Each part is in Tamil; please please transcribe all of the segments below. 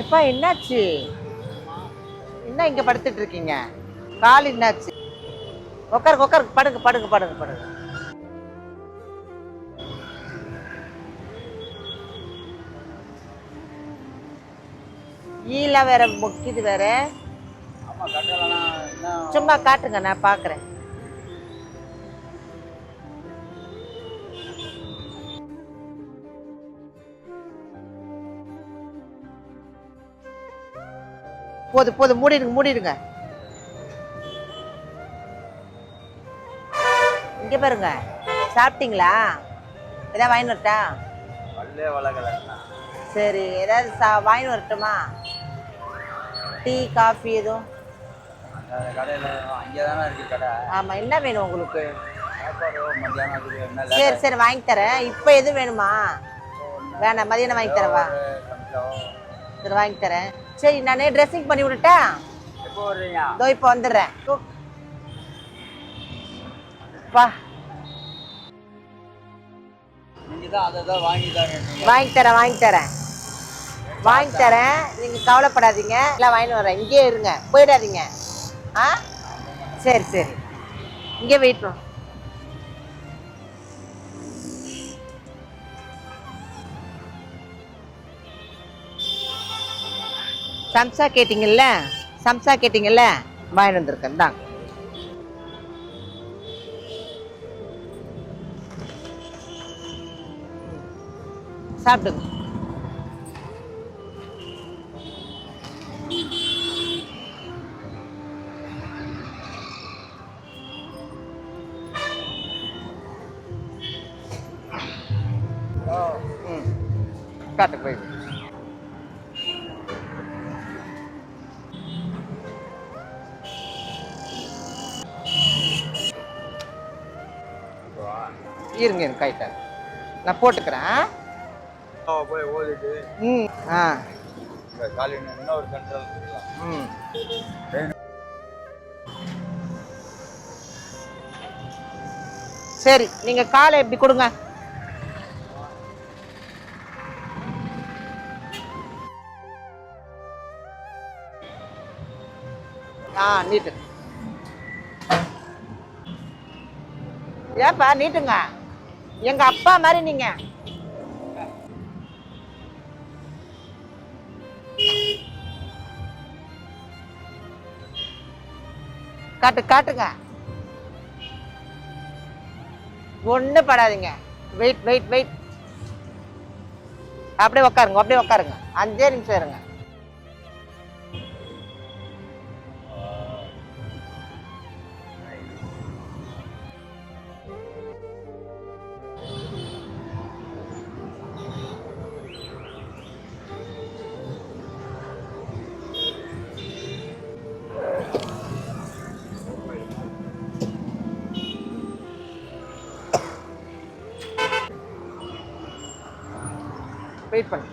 எப்பா என்னாச்சு? என்ன இங்கே படுத்துட்டு இருக்கீங்க கால் என்னாச்சு? உட்காருங்க உட்காருங்க படுங்க படுங்க படுங்க படுங்க ஈல வேற முக்கிது வேற. சும்மா காட்டுங்க நான் பார்க்குறேன் போது போது மூடிடுங்க மூடிடுங்க. இங்க பாருங்க. சாப்பிட்டீங்களா? ஏதாவது வாங்கி வரட்டா? சரி ஏதாவது சா வாங்கி வரட்டுமா? டீ காஃபி எதுவும்? அந்த கடையில் அங்கே தானே இருக்கு கடை. ஆமா என்ன வேணும் உங்களுக்கு? சரி சரி வாங்கி தரேன். இப்போ எது வேணுமா? வேணாம் மதியானம் வாங்கி தரவா சரி வாங்கி தரேன். சரி நானே ட்ரெஸ்ஸிங் பண்ணி விடட்டா எப்போ வர்றீங்க? இதோ இப்போ வந்துடுறேன். பா நீங்கள் வாங்கி தரேன் வாங்கி தரேன் வாங்கி தரேன். வாங்கி தரேன். நீங்க கவலைப்படாதீங்க. எல்லாம் வாங்கிட்டு வரேன். இங்கேயே இருங்க. போயிடாதீங்க. ஆ? சரி சரி. இங்கே வெயிட் பண்ணு. சம்சா கேட்டிங்கல்ல? சம்சா கேட்டிங்கல்ல? வாங்கிட்டு வந்திருக்கேன். தான் சாப்பிடுங்க. ம். காட்டு இருங்க இருங்க கைட்டாங்க நான் போட்டுக்கிறேன். போய் ஓடிட்டு. ம் ஆ. சென்ட்ரல் இருக்கலாம் ம். சரி நீங்க காலை எப்படி கொடுங்க. ஆ நீட்டு. ஏப்பா நீட்டுங்க. எங்க அப்பா மாதிரி நீங்க. காட்டு காட்டுங்க. ஒண்ணு படாதீங்க. வெயிட் வெயிட் வெயிட் அப்படியே உட்காருங்க அப்படியே உட்காருங்க அஞ்சே நிமிஷம் இருங்க. வெயிட் பண்ணு.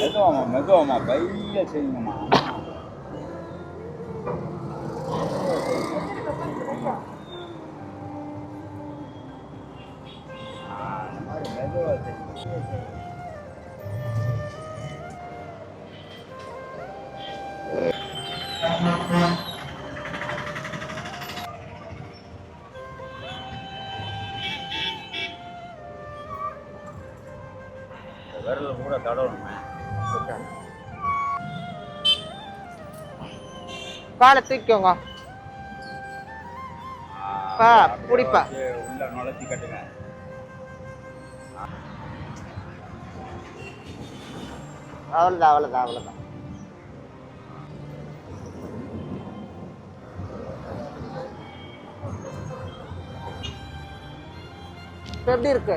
மெதுவாமா மெதுவாமா பைய செய்யுங்கம்மா. விரல கூட தடவணுமே. காலை தூக்கிக்கோங்க. பா, புடிப்பா. உள்ள நுழைச்சி கட்டுங்க. அவ்வளோதான் அவ்வளோதான் அவ்வளோதான் எப்படி இருக்கு?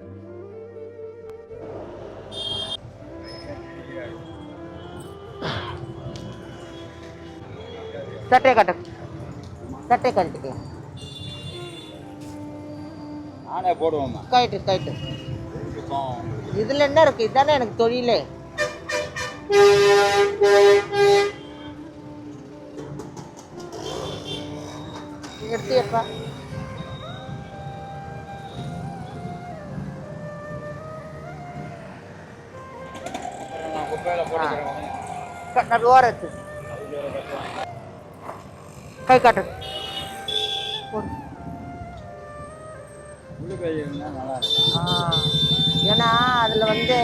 சட்டையை கட்டு. சட்டையை கட்டிக்கலாம் நானே போடுவோம்மா. கைட்டு கைட்டு இதுல என்ன இருக்கு? இதுதானே எனக்கு தொழிலே. எடுத்தியப்பா ஓரத்து கை காட்டு. ஏன்னா அதுல வந்து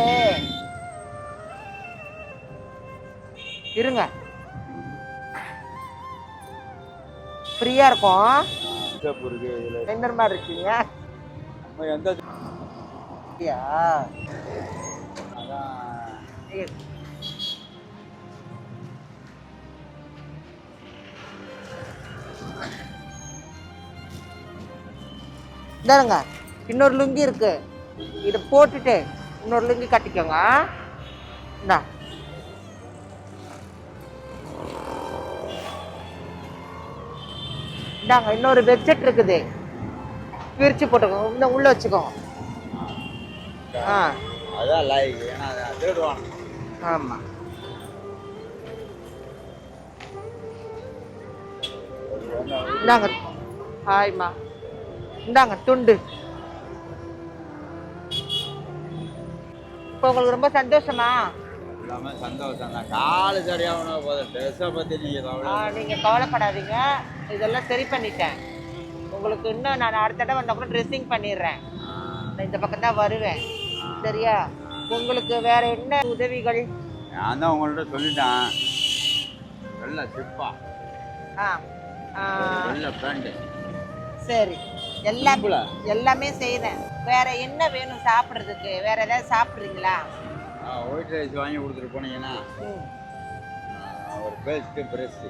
இருங்க. ஃப்ரீயா இருக்கும். எந்த மாதிரி இருக்கீங்க. எந்த இந்தாருங்க இன்னொரு லுங்கி இருக்கு. இதை போட்டுட்டு இன்னொரு லுங்கி கட்டிக்கோங்க இந்தா. இந்தாங்க இன்னொரு பெட்ஷீட் இருக்குது. விரிச்சு போட்டுக்கோங்க இந்த உள்ள வச்சுக்கோங்க ஆ. அதான் லாய்க்கு ஏன்னா அதை தேடுவான் ஆமாம் இந்தாங்க. ஹாய்மா. இந்தாங்க துண்டு. இப்போ உங்களுக்கு ரொம்ப சந்தோஷமா? எல்லாமே சந்தோஷம் தான். காலு சரியாகனா போதும். ட்ரெஸ்ஸை பற்றி நீங்கள் கவலைப்படாதீங்க. இதெல்லாம் சரி பண்ணிட்டேன். உங்களுக்கு இன்னும் நான் அடுத்த தடவை வந்தா கூட ட்ரெஸ்ஸிங் பண்ணிடுறேன். இந்த பக்கம் தான் வருவேன். சரியா? உங்களுக்கு வேற என்ன உதவிகள்? நான் தான் உங்கள்கிட்ட சொல்லிட்டேன். வெள்ளை சிப்பா ஆ, வெள்ளை பேண்ட்டு சரி. எல்லாம் எல்லாமே செய்றேன். வேற என்ன வேணும் சாப்பிட்றதுக்கு? வேற ஏதாவது சாப்பிட்றீங்களா? ஒயிட் ரைஸ் வாங்கி கொடுத்துட்டு போனீங்கன்னா ஒரு பேஸ்ட்டு ப்ரெஸ்ஸு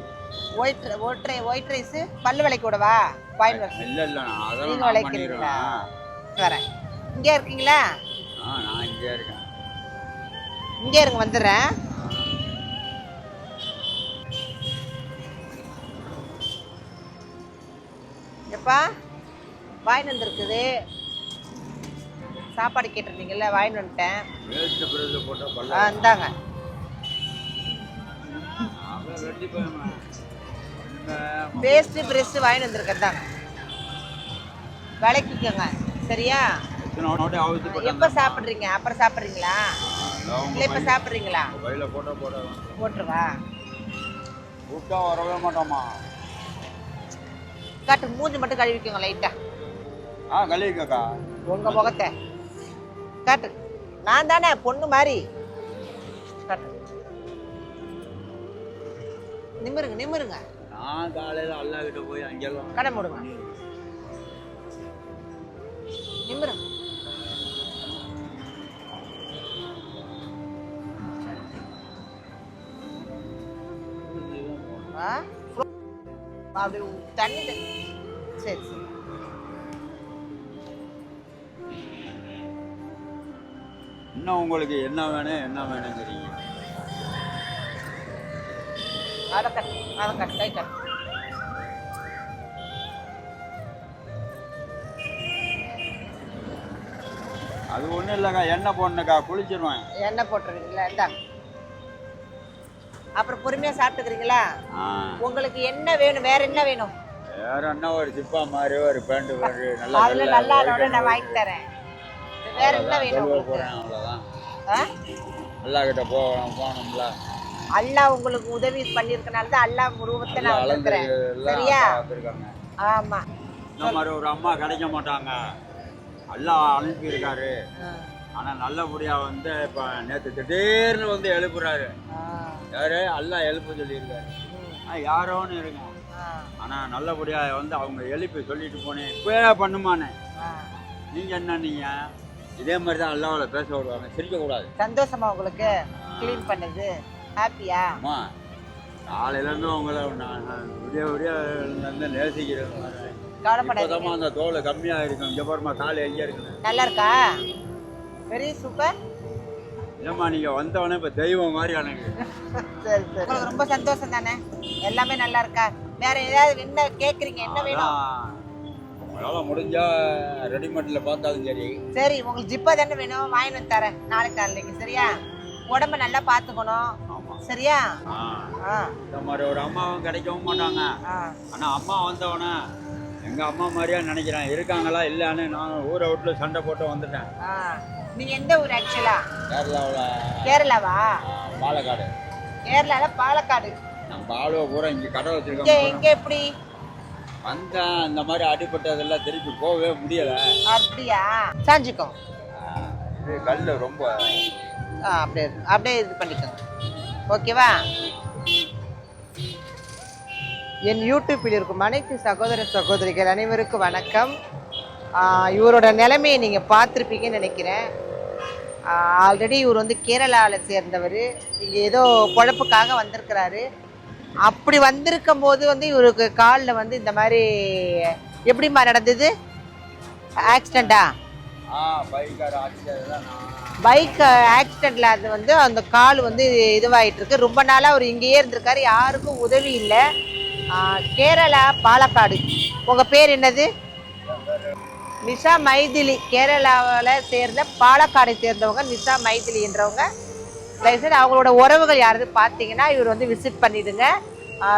ஒயிட் ஒயிட் ரை ஒயிட் ரைஸ் பல்லு விலைக்கு விடவா பாயிண்ட் வர இல்லை இல்லை நான் அதெல்லாம் நீங்க நான் விளைக்கிறீங்களா? வரேன். இங்கே இருக்கீங்களா? ஆ நான் இங்கே இருக்கேன். இங்கே இருங்க வந்துடுறேன். எப்பா வாயின் வந்திருக்குது. சாப்பாடு கேட்டிருந்தீங்கல்ல வாயின் வந்துட்டேன். ஆ இந்தாங்க. பேஸ்ட்டு ப்ரெஸ்ஸு வாயின் வந்திருக்கேன் விளக்கிக்கோங்க சரியா? எப்போ சாப்பிட்றீங்க? அப்புறம் சாப்பிட்றீங்களா? இல்லை இப்போ சாப்பிட்றீங்களா? போட்டுருவா. கூப்பிட்டா வரவே மாட்டோமா காட்டு மூஞ்சி மட்டும் கழுவிக்கோங்க லைட்டா ஆ. கழுவிக்கக்கா உங்க முகத்தை. காட்டு. நான் தானே பொண்ணு மாதிரி. காட்டு. நிமிருங்க நிமிருங்க. நான் காலையில் அல்லா கிட்ட போய் அங்கெல்லாம் கடை மூடுங்க நிமிருங்க. அப்படி தண்ணி சரி சரி. இன்னும் உங்களுக்கு என்ன வேணும் என்ன வேணுங்கிறீங்க? அதை கட்டு அதை கட்டு கை கட்டு அது ஒன்றும் இல்லைக்கா எண்ணெய் போடணுக்கா குளிச்சிருவேன். எண்ணெய் போட்டுருவீங்களா? இந்தா. அப்புறம் பொறுமையா சாப்பிட்டுக்கிறீங்களா? உங்களுக்கு என்ன வேணும்? வேற என்ன வேணும்? வேற என்ன ஒரு சிப்பா மாதிரி ஒரு பேண்ட் மாதிரி நல்லா அதுல நல்லா அதோட நான். வாங்கி தரேன். வேற என்ன அவ்வளவுதான், வேணும் உங்களுக்கு? ஆ? அல்லா கிட்ட போகணும் போகணும்ல. அல்லாஹ் உங்களுக்கு உதவி பண்ணிருக்கனால தான் அல்லாஹ் உருவத்தை நான் வந்திருக்கிறேன் சரியா? ஆமா. இந்த மாதிரி ஒரு அம்மா கிடைக்க மாட்டாங்க. அல்லாஹ் அனுப்பியிருக்காரு. ஆ. ஆனா நல்லபடியா வந்து இப்ப நேத்து திடீர்னு வந்து எழுப்புறாரு. யாரு? அல்லாஹ் எழுப்ப சொல்லியிருக்காரு. ம். ஆ, யாரோன்னு இருங்க. ஆ. ஆனா நல்லபடியா வந்து அவங்க எழுப்பி சொல்லிட்டு போனேன். இப்பவே பண்ணுமானே. ஆ. நீங்க என்ன நீங்க? இதே மாதிரி தான் அல்லாவில் பேச விடுவாங்க. சிரிக்க கூடாது சந்தோஷமா உங்களுக்கு க்ளீன் பண்ணது? ஹாப்பியா அம்மா காலையில இருந்து உங்களை நான் விடிய விடிய வந்து நேசிக்கிறேன். அந்த தோல் கம்மியா இருக்கும் இங்க பாருமா கால் எங்க இருக்குது. நல்லா இருக்கா? வெரி சூப்பர் இல்லம்மா நீங்க வந்தவொடனே இப்ப தெய்வம் மாதிரி எனக்கு சரி சரி. உங்களுக்கு ரொம்ப சந்தோஷம் தானே? எல்லாமே நல்லா இருக்கா? வேற ஏதாவது என்ன கேக்குறீங்க? என்ன வேணும்? உங்களால முடிஞ்சா ரெடிமேட்ல பார்த்தாலும் சரி. சரி உங்களுக்கு ஜிப்பா தானே வேணும்? வாங்கிட்டு வந்து தரேன். நாளைக்கு காலைக்கு சரியா? உடம்ப நல்லா பாத்துக்கணும் சரியா? ஆ, இந்த மாதிரி ஒரு அம்மாவும் கிடைக்கவும் மாட்டாங்க. ஆ. ஆனா அம்மா வந்தவன எங்க அம்மா மாதிரியா நினைக்கிறேன். இருக்காங்களா இல்லைன்னு நான் ஊரை விட்டு சண்டை போட்டு வந்துட்டேன். ஆ. நீங்க எந்த ஊர் ஆக்சுவலா கேரளாவில் கேரளாவா? பாலக்காடு. கேரளால பாலக்காடு. நம்ம ஆளுவ பூரா இங்க கடை வச்சிருக்கோம் இங்க எப்படி? வந்தேன் இந்த மாதிரி அடிபட்டதெல்லாம் திருப்பி போகவே முடியல. அப்படியா? சாஞ்சிக்கோ. ஆ, இது கல் ரொம்ப. ஆ அப்படியே இரு. அப்படியே இது பண்ணிக்கோங்க. ஓகேவா? என் யூடியூப்பில் இருக்கும் அனைத்து சகோதர சகோதரிகள் அனைவருக்கும் வணக்கம். ஆ, இவரோட நிலைமையை நீங்கள் பார்த்துருப்பீங்கன்னு நினைக்கிறேன். ஆல்ரெடி இவர் வந்து கேரளாவில் சேர்ந்தவர். இங்கே ஏதோ பொழப்புக்காக வந்திருக்கிறாரு. அப்படி வந்திருக்கும் போது வந்து இவருக்கு காலில் வந்து இந்த மாதிரி எப்படிம்மா நடந்தது? ஆக்சிடெண்ட்டா பைக் ஆக்சிடெண்ட்ல அது வந்து அந்த கால் வந்து இதுவாயிட்டு இருக்கு ரொம்ப நாளா அவர் இங்கேயே இருந்திருக்காரு. யாருக்கும் உதவி இல்லை. கேரளா பாலக்காடு. உங்க பேர் என்னது? நிஷா மைதிலி கேரளாவில் சேர்ந்த பாலக்காடை சேர்ந்தவங்க நிஷா மைதிலி என்றவங்க தயவுசெய்து அவங்களோட உறவுகள் யாராவது பார்த்தீங்கன்னா இவர் வந்து விசிட் பண்ணிடுங்க.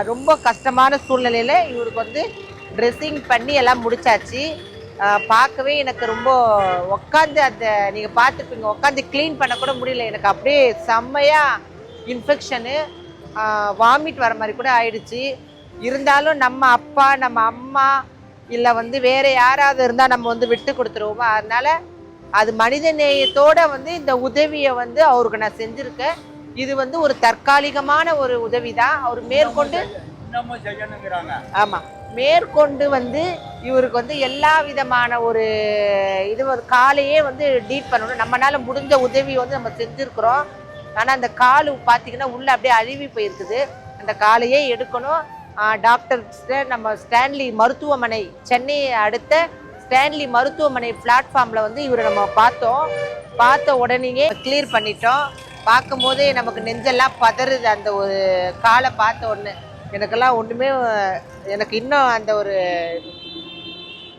ரொம்ப கஷ்டமான சூழ்நிலையில் இவருக்கு வந்து ட்ரெஸ்ஸிங் பண்ணி எல்லாம் முடிச்சாச்சு. பார்க்கவே எனக்கு ரொம்ப உட்காந்து அந்த நீங்கள் பார்த்துருப்பீங்க உட்காந்து க்ளீன் பண்ண கூட முடியல. எனக்கு அப்படியே செம்மையாக இன்ஃபெக்ஷனு வாமிட் வர மாதிரி கூட ஆயிடுச்சு. இருந்தாலும் நம்ம அப்பா நம்ம அம்மா இல்லை வந்து வேற யாராவது இருந்தால் நம்ம வந்து விட்டு கொடுத்துருவோமா? அதனால அது மனித நேயத்தோட வந்து இந்த உதவியை வந்து அவருக்கு நான் செஞ்சுருக்கேன். இது வந்து ஒரு தற்காலிகமான ஒரு உதவி தான் அவர் மேற்கொண்டு ஆமாம் மேற்கொண்டு வந்து இவருக்கு வந்து எல்லா விதமான ஒரு இது ஒரு காலையே வந்து டீட் பண்ணணும். நம்மனால முடிஞ்ச உதவி வந்து நம்ம செஞ்சுருக்குறோம். ஆனால் அந்த கால் பார்த்தீங்கன்னா உள்ள அப்படியே அழுவி போயிருக்குது. அந்த காலையே எடுக்கணும். டாக்டர் நம்ம ஸ்டான்லி மருத்துவமனை சென்னையை அடுத்த ஸ்டான்லி மருத்துவமனை பிளாட்ஃபார்மில் வந்து இவரை நம்ம பார்த்தோம். பார்த்த உடனேயே கிளியர் பண்ணிட்டோம். பார்க்கும்போதே நமக்கு நெஞ்செல்லாம் பதறுது அந்த ஒரு காலை பார்த்த உடனே. எனக்கெல்லாம் ஒன்றுமே எனக்கு இன்னும் அந்த ஒரு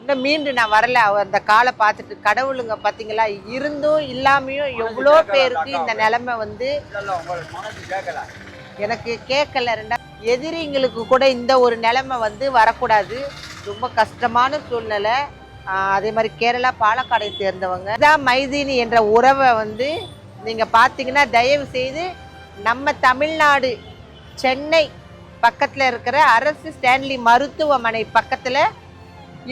இன்னும் மீண்டு நான் வரல. அந்த காலை பார்த்துட்டு கடவுளுங்க பார்த்தீங்களா இருந்தும் இல்லாமையும் எவ்வளோ பேருக்கு இந்த நிலைமை வந்து எனக்கு கேட்கல ரெண்டா எதிரிங்களுக்கு கூட இந்த ஒரு நிலைமை வந்து வரக்கூடாது. ரொம்ப கஷ்டமான சூழ்நிலை. அதே மாதிரி கேரளா பாலக்காடை சேர்ந்தவங்க. இதான் மைதீனி என்ற உறவை வந்து நீங்கள் பார்த்தீங்கன்னா தயவு செய்து நம்ம தமிழ்நாடு சென்னை பக்கத்தில் இருக்கிற அரசு ஸ்டான்லி மருத்துவமனை பக்கத்தில்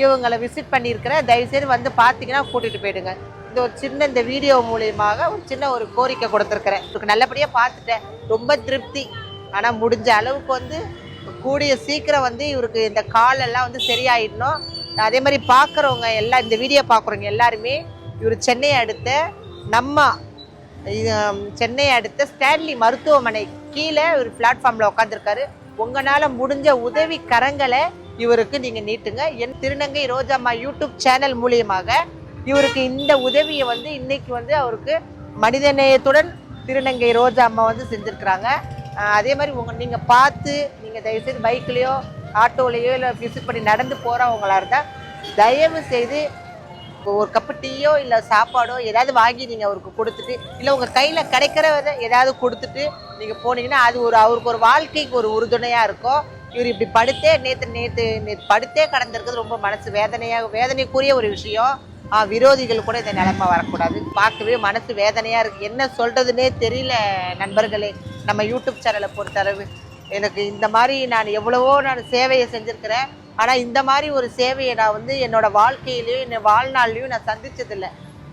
இவங்களை விசிட் பண்ணியிருக்கிற தயவுசெய்து வந்து பார்த்தீங்கன்னா கூட்டிகிட்டு போயிடுங்க. இந்த ஒரு சின்ன இந்த வீடியோ மூலியமாக ஒரு சின்ன ஒரு கோரிக்கை கொடுத்துருக்குறேன். உங்களுக்கு நல்லபடியாக பார்த்துட்டேன். ரொம்ப திருப்தி. ஆனால் முடிஞ்ச அளவுக்கு வந்து கூடிய சீக்கிரம் வந்து இவருக்கு இந்த காலெல்லாம் வந்து சரியாயிடணும். அதே மாதிரி பார்க்குறவங்க எல்லாம் இந்த வீடியோ பார்க்குறவங்க எல்லாருமே இவர் சென்னை அடுத்த நம்ம சென்னையை சென்னை அடுத்த ஸ்டான்லி மருத்துவமனை கீழே ஒரு பிளாட்ஃபார்மில் உட்காந்துருக்காரு உங்களால் முடிஞ்ச உதவி கரங்களை இவருக்கு நீங்கள் நீட்டுங்க. என் திருநங்கை ரோஜாம்மா யூடியூப் சேனல் மூலியமாக இவருக்கு இந்த உதவியை வந்து இன்னைக்கு வந்து அவருக்கு மனிதநேயத்துடன் திருநங்கை ரோஜா அம்மா வந்து செஞ்சுருக்குறாங்க. அதே மாதிரி உங்க நீங்கள் பார்த்து நீங்கள் தயவுசெய்து பைக்லேயோ ஆட்டோலையோ இல்லை விசிட் பண்ணி நடந்து போகிறவங்களா இருந்தால் தயவு செய்து ஒரு கப்பு டீயோ இல்லை சாப்பாடோ ஏதாவது வாங்கி நீங்கள் அவருக்கு கொடுத்துட்டு இல்லை உங்கள் கையில் கிடைக்கிற ஏதாவது கொடுத்துட்டு நீங்கள் போனீங்கன்னா அது ஒரு அவருக்கு ஒரு வாழ்க்கைக்கு ஒரு உறுதுணையாக இருக்கும். இவர் இப்படி படுத்தே நேற்று நேற்று நேற்று படுத்தே கடந்திருக்கிறது ரொம்ப மனசு வேதனையாக வேதனைக்குரிய ஒரு விஷயம். விரோதிகள் கூட இந்த நிலைமை வரக்கூடாது. பார்க்கவே மனசு வேதனையாக இருக்குது என்ன சொல்கிறதுனே தெரியல நண்பர்களே. நம்ம யூடியூப் சேனலை பொறுத்தளவு. எனக்கு இந்த மாதிரி நான் எவ்வளவோ நான் சேவையை செஞ்சுருக்கிறேன். ஆனால் இந்த மாதிரி ஒரு சேவையை நான் வந்து என்னோட வாழ்க்கையிலையும் என் வாழ்நாள்லையும் நான் சந்தித்ததில்லை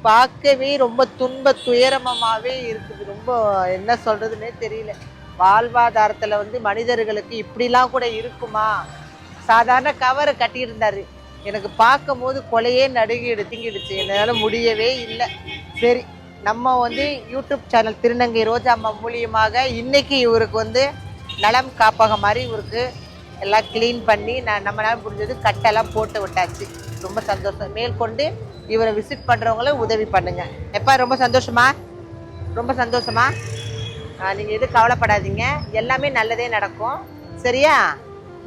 பார்க்கவே ரொம்ப துன்ப துயரமாகவே இருக்குது. ரொம்ப என்ன சொல்கிறதுனே தெரியல. வாழ்வாதாரத்தில் வந்து மனிதர்களுக்கு இப்படிலாம் கூட இருக்குமா? சாதாரண கவரை கட்டியிருந்தார். எனக்கு பார்க்கும்போது கொலையே நடுங்கிடு திங்கிடுச்சு. என்னால் முடியவே இல்லை. சரி நம்ம வந்து யூடியூப் சேனல் திருநங்கை ரோஜா அம்மா மூலியமாக இன்றைக்கி இவருக்கு வந்து நலம் காப்பக மாதிரி இவருக்கு எல்லாம் க்ளீன் பண்ணி நான் நம்மளால் முடிஞ்சது கட்டெல்லாம் போட்டு விட்டாச்சு. ரொம்ப சந்தோஷம். மேற்கொண்டு இவரை விசிட் பண்ணுறவங்களும் உதவி பண்ணுங்கள் எப்பா ரொம்ப சந்தோஷமா? ரொம்ப சந்தோஷமா? நீங்கள் எதுவும் கவலைப்படாதீங்க. எல்லாமே நல்லதே நடக்கும். சரியா?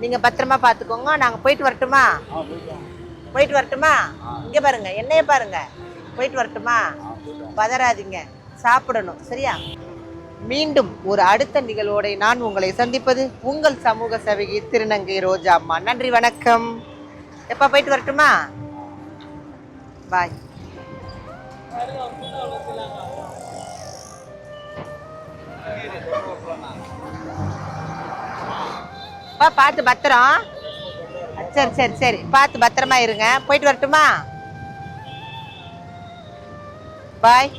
நீங்கள் பத்திரமா பார்த்துக்கோங்க. நாங்கள் போயிட்டு வரட்டுமா? போயிட்டு வரட்டுமா? இங்கே பாருங்க என்னைய பாருங்க. போயிட்டு வரட்டுமா? பதறாதீங்க. சாப்பிடணும் சரியா? மீண்டும் ஒரு அடுத்த நிகழ்வோட நான் உங்களை சந்திப்பது உங்கள் சமூக சேவகி திருநங்கை ரோஜா அம்மா. நன்றி வணக்கம். எப்ப போயிட்டு வரட்டுமா? பாய். பா பார்த்து பத்திரம். சரி சரி சரி. பார்த்து பத்திரமா இருங்க. போயிட்டு வரட்டுமா? பாய்